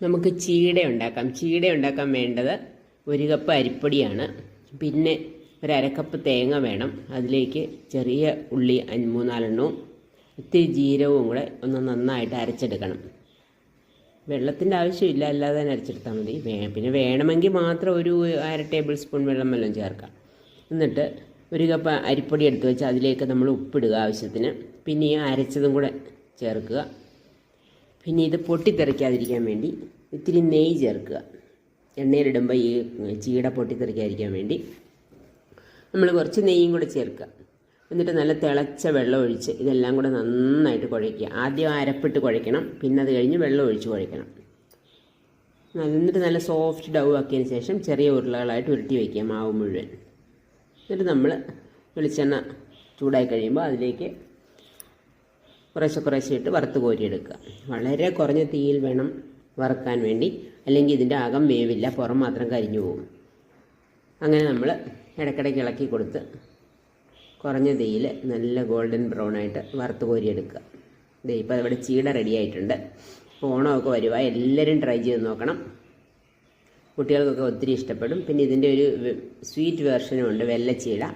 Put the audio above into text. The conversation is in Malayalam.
നമുക്ക് ചീട ഉണ്ടാക്കാം. ചീട ഉണ്ടാക്കാൻ വേണ്ടത് ഒരു കപ്പ് അരിപ്പൊടിയാണ്. പിന്നെ ഒരു അരക്കപ്പ് തേങ്ങ വേണം. അതിലേക്ക് ചെറിയ ഉള്ളി മൂന്നാലെണ്ണവും ഇത്തിരി ജീരകവും കൂടെ ഒന്ന് നന്നായിട്ട് അരച്ചെടുക്കണം. വെള്ളത്തിന്റെ ആവശ്യമില്ല അല്ലാതെ തന്നെ അരച്ചെടുത്താൽ മതി. പിന്നെ വേണമെങ്കിൽ മാത്രം ഒരു അര ടേബിൾ സ്പൂൺ വെള്ളം വല്ലതും ചേർക്കാം. എന്നിട്ട് ഒരു കപ്പ് അരിപ്പൊടി എടുത്ത് വെച്ച് അതിലേക്ക് നമ്മൾ ഉപ്പിടുക ആവശ്യത്തിന്. പിന്നെ ഈ അരച്ചതും കൂടെ ചേർക്കുക. പിന്നെ ഇത് പൊട്ടിത്തെറിക്കാതിരിക്കാൻ വേണ്ടി ഇത്തിരി നെയ്യ് ചേർക്കുക. എണ്ണയിലിടുമ്പോൾ ഈ ചീട പൊട്ടിത്തെറിക്കാതിരിക്കാൻ വേണ്ടി നമ്മൾ കുറച്ച് നെയ്യും കൂടെ ചേർക്കുക. എന്നിട്ട് നല്ല തിളച്ച വെള്ളം ഒഴിച്ച് ഇതെല്ലാം കൂടെ നന്നായിട്ട് കുഴയ്ക്കുക. ആദ്യം അരപ്പിട്ട് കുഴയ്ക്കണം പിന്നെ അത് കഴിഞ്ഞ് വെള്ളം ഒഴിച്ച് കുഴയ്ക്കണം. എന്നിട്ട് നല്ല സോഫ്റ്റ് ഡൗ ആക്കിയതിന് ശേഷം ചെറിയ ഉരുളകളായിട്ട് ഉരുട്ടി വയ്ക്കുക മാവ് മുഴുവൻ. എന്നിട്ട് നമ്മൾ വെളിച്ചെണ്ണ ചൂടായി കഴിയുമ്പോൾ അതിലേക്ക് കുറേശ്ശെ കുറേശ്ശെ ഇട്ട് വറുത്ത് കോരിയെടുക്കുക. വളരെ കുറഞ്ഞ തീയിൽ വേണം വറുക്കാൻ വേണ്ടി. അല്ലെങ്കിൽ ഇതിന്റെ അകം വേവില്ല. പുറം മാത്രം കരിഞ്ഞു പോകും. അങ്ങനെ നമ്മൾ ഇടയ്ക്കിടയ്ക്ക് ഇളക്കി കൊടുത്ത് കുറഞ്ഞ തീയിൽ നല്ല ഗോൾഡൻ ബ്രൗൺ ആയിട്ട് വറുത്ത് കോരിയെടുക്കുക. ദേ ഇപ്പോൾ ഇവിടെ ചീട റെഡിയായിട്ടുണ്ട് ഓണമൊക്കെ വരുക എല്ലാവരും ട്രൈ ചെയ്ത് നോക്കണം. കുട്ടികൾക്കൊക്കെ ഒത്തിരി ഇഷ്ടപ്പെടും. പിന്നെ ഇതിന്റെ ഒരു സ്വീറ്റ് വേർഷനും ഉണ്ട്. വെള്ളച്ചീട